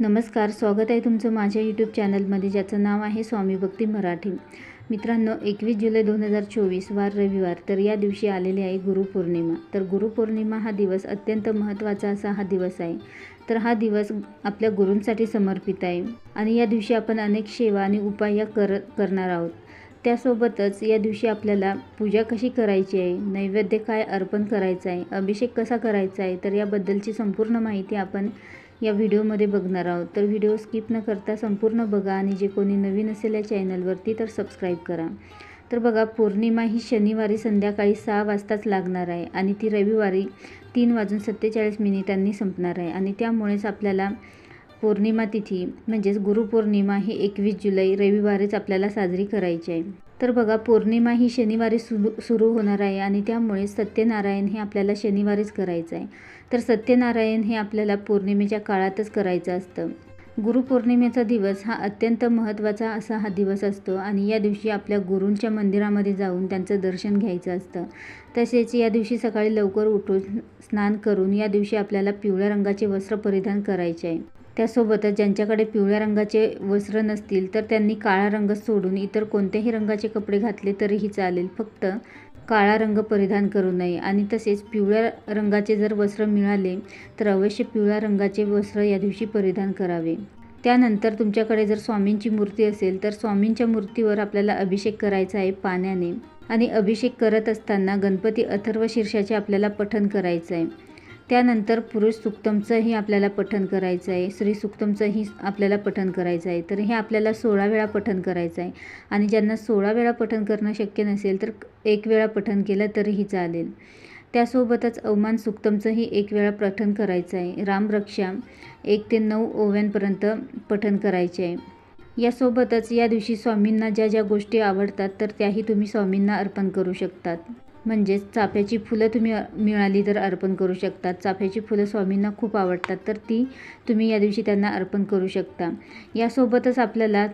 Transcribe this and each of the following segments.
नमस्कार स्वागत आहे तुमचं माझ्या यूट्यूब चॅनलमध्ये ज्याचं नाव आहे स्वामी भक्ती मराठी. मित्रांनो एकवीस जुलै दोन हजार चोवीस वार रविवार तर या दिवशी आलेली आहे गुरुपौर्णिमा तर गुरुपौर्णिमा हा दिवस अत्यंत महत्त्वाचा असा हा दिवस आहे. तर हा दिवस आपल्या गुरूंसाठी समर्पित आहे. आणि या दिवशी आपण अनेक सेवा आणि उपाय या कर करणार आहोत. त्यासोबतच या दिवशी आपल्याला पूजा कशी करायची आहे नैवेद्य काय अर्पण करायचं आहे अभिषेक कसा करायचा आहे तर याबद्दलची संपूर्ण माहिती आपण या व्हिडिओमध्ये बघणार आहोत. तर व्हिडिओ स्किप न करता संपूर्ण बघा आणि जे कोणी नवीन असेल या चॅनलवरती तर सबस्क्राईब करा. तर बघा पौर्णिमा ही शनिवारी संध्याकाळी सहा वाजताच लागणार आहे आणि ती रविवारी तीन वाजून सत्तेचाळीस मिनिटांनी संपणार आहे. आणि त्यामुळेच आपल्याला पौर्णिमा तिथी म्हणजेच गुरुपौर्णिमा ही एकवीस जुलै रविवारीच आपल्याला साजरी करायची आहे. तर बघा पौर्णिमा ही शनिवारी सुरू सुरू होणार आहे आणि त्यामुळे सत्यनारायण हे आपल्याला शनिवारीच करायचं आहे. तर सत्यनारायण हे आपल्याला पौर्णिमेच्या काळातच करायचं असतं. गुरुपौर्णिमेचा दिवस हा अत्यंत महत्त्वाचा असा हा दिवस असतो आणि या दिवशी आपल्या गुरूंच्या मंदिरामध्ये जाऊन त्यांचं दर्शन घ्यायचं असतं. तसेच या दिवशी सकाळी लवकर उठून स्नान करून या दिवशी आपल्याला पिवळ्या रंगाचे वस्त्र परिधान करायचे आहे. त्यासोबतच ज्यांच्याकडे पिवळ्या रंगाचे वस्त्र नसतील तर त्यांनी काळा रंग सोडून इतर कोणत्याही रंगाचे कपडे घातले तरीही चालेल. फक्त काळा रंग परिधान करू नये. आणि तसेच पिवळ्या रंगाचे जर वस्त्र मिळाले तर अवश्य पिवळ्या रंगाचे वस्त्र या दिवशी परिधान करावे. त्यानंतर तुमच्याकडे जर स्वामींची मूर्ती असेल तर स्वामींच्या मूर्तीवर आपल्याला अभिषेक करायचा आहे पाण्याने. आणि अभिषेक करत असताना गणपती अथर्व शीर्षाचे आपल्याला पठण करायचं आहे त्यानंतर पुरुष सुक्तमचंही आपल्याला पठन करायचं आहे. स्त्री सुक्तमचंही आपल्याला पठन करायचं आहे. तर हे आपल्याला सोळा वेळा पठन करायचं आहे. आणि ज्यांना सोळा वेळा पठन करणं शक्य नसेल तर एक वेळा पठन केलं तरीही चालेल. त्यासोबतच अवमान सुक्तमचंही एक वेळा पठन करायचं आहे. रामरक्षा एक ते नऊ ओव्यांपर्यंत पठन करायचे आहे. यासोबतच या दिवशी स्वामींना ज्या ज्या गोष्टी आवडतात तर त्याही तुम्ही स्वामींना अर्पण करू शकतात. म्हणजेच चाफ्याची फुलं तुम्ही मिळाली तर अर्पण करू शकतात चाफ्याची फुलं स्वामींना खूप आवडतात तर ती तुम्ही या दिवशी त्यांना अर्पण करू शकता. यासोबतच आपल्याला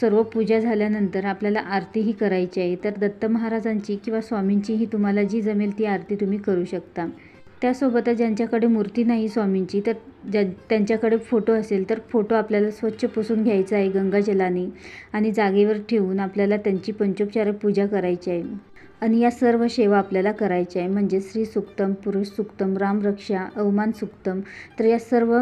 सर्व पूजा झाल्यानंतर आपल्याला आरतीही करायची आहे. तर दत्त महाराजांची किंवा स्वामींचीही तुम्हाला जी जमेल ती आरती तुम्ही करू शकता. त्यासोबतच ज्यांच्याकडे मूर्ती नाही स्वामींची तर ज्या त्यांच्याकडे फोटो असेल तर फोटो आपल्याला स्वच्छ पुसून घ्यायचा आहे गंगाजलाने आणि जागेवर ठेवून आपल्याला त्यांची पंचोपचार पूजा करायची आहे. आणि या सर्व सेवा आपल्याला करायच्या आहे. म्हणजे स्त्री सुक्तम पुरुष सुक्तम रामरक्षा अवमान सुक्तम तर या सर्व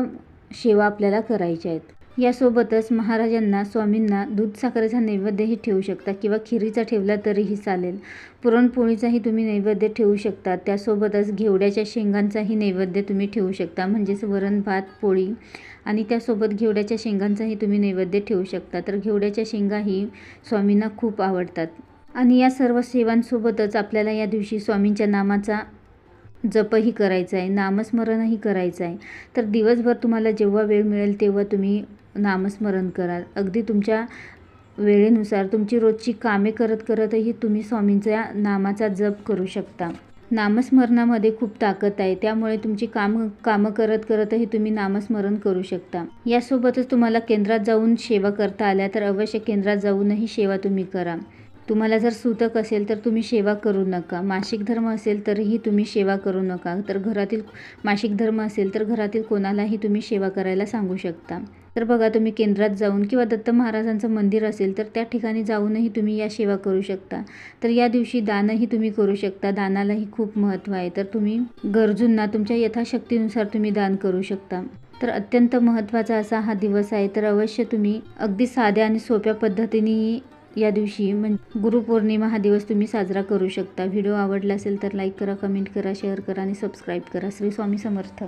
सेवा आपल्याला करायच्या आहेत. यासोबतच महाराजांना स्वामींना दूध साखरेचा नैवेद्यही ठेवू शकता किंवा खिरीचा ठेवला तरीही चालेल. पुरणपोळीचाही तुम्ही नैवेद्य ठेवू शकता. त्यासोबतच घेवड्याच्या शेंगांचाही नैवेद्य तुम्ही ठेवू शकता. म्हणजेच वरण भात पोळी आणि त्यासोबत घेवड्याच्या शेंगांचाही तुम्ही नैवेद्य ठेवू शकता. तर घेवड्याच्या शेंगाही स्वामींना खूप आवडतात. आणि या सर्व सेवांसोबतच आपल्याला या दिवशी स्वामींच्या नामाचा जपही करायचा आहे नामस्मरणही करायचं आहे. तर दिवसभर तुम्हाला जेव्हा वेळ मिळेल तेव्हा तुम्ही नामस्मरण करा. अगदी तुमच्या वेळेनुसार तुमची रोजची कामे करत करतही तुम्ही स्वामींच्या नामाचा जप करू शकता. नामस्मरणामध्ये खूप ताकद आहे त्यामुळे तुमची काम कामं करत करतही तुम्ही नामस्मरण करू शकता. यासोबतच तुम्हाला केंद्रात जाऊन सेवा करता आल्या तर अवश्य केंद्रात जाऊनही सेवा तुम्ही करा. तुम्हाला जर सुतक असेल तर तुम्ही सेवा करू नका. मासिक धर्म असेल तरीही तुम्ही सेवा करू नका. तर घरातील मासिक धर्म असेल तर घरातील कोणालाही तुम्ही सेवा करायला सांगू शकता. तर बघा तुम्ही केंद्रात जाऊन किंवा दत्त महाराजांचं मंदिर असेल तर त्या ठिकाणी जाऊनही तुम्ही या सेवा करू शकता. तर या दिवशी दानही तुम्ही करू शकता. दानालाही खूप महत्त्व आहे. तर तुम्ही गरजूंना तुमच्या यथाशक्तीनुसार तुम्ही दान करू शकता. तर अत्यंत महत्त्वाचा असा हा दिवस आहे. तर अवश्य तुम्ही अगदी साध्या आणि सोप्या पद्धतीने या दिवशी म्हणजे गुरुपौर्णिमा हा दिवस तुम्ही साजरा करू शकता. व्हिडिओ आवडला असेल तर लाईक करा कमेंट करा शेअर करा आणि सबस्क्राईब करा. श्री स्वामी समर्थ.